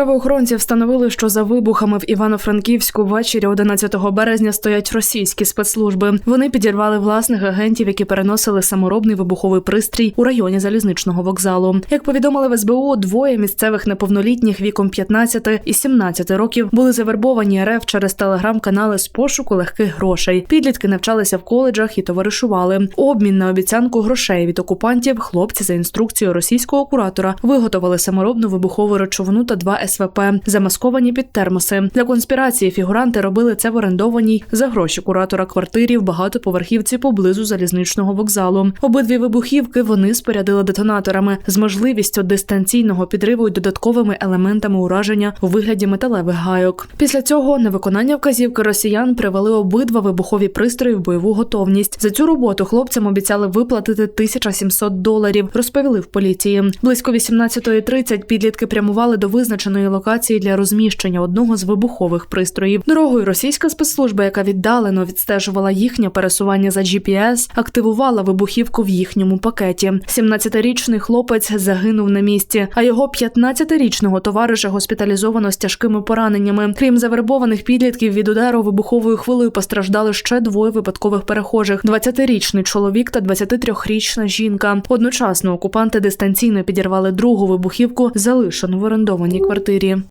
Правоохоронці встановили, що за вибухами в Івано-Франківську ввечері 11 березня стоять російські спецслужби. Вони підірвали власних агентів, які переносили саморобний вибуховий пристрій у районі залізничного вокзалу. Як повідомили в СБУ, двоє місцевих неповнолітніх віком 15 і 17 років були завербовані РФ через телеграм-канали з пошуку легких грошей. Підлітки навчалися в коледжах і товаришували. Обмін на обіцянку грошей від окупантів. Хлопці за інструкцією російського куратора виготовили саморобну вибухову речовину та два СВП, замасковані під термоси. Для конспірації фігуранти робили це в орендованій за гроші куратора квартирі в багатоповерхівці поблизу залізничного вокзалу. Обидві вибухівки вони спорядили детонаторами з можливістю дистанційного підриву і додатковими елементами ураження у вигляді металевих гайок. Після цього на виконання вказівки росіян привели обидва вибухові пристрої в бойову готовність. За цю роботу хлопцям обіцяли виплатити 1700 доларів. Розповіли в поліції. Близько 18.30 підлітки прямували до визначеної локації для розміщення одного з вибухових пристроїв. Дорогою російська спецслужба, яка віддалено відстежувала їхнє пересування за GPS, активувала вибухівку в їхньому пакеті. 17-річний хлопець загинув на місці, а його 15-річного товариша госпіталізовано з тяжкими пораненнями. Крім завербованих підлітків від удару вибуховою хвилею постраждали ще двоє випадкових перехожих: 20-річний чоловік та 23-річна жінка. Одночасно окупанти дистанційно підірвали другу вибухівку, залишену в орендованій квартирі.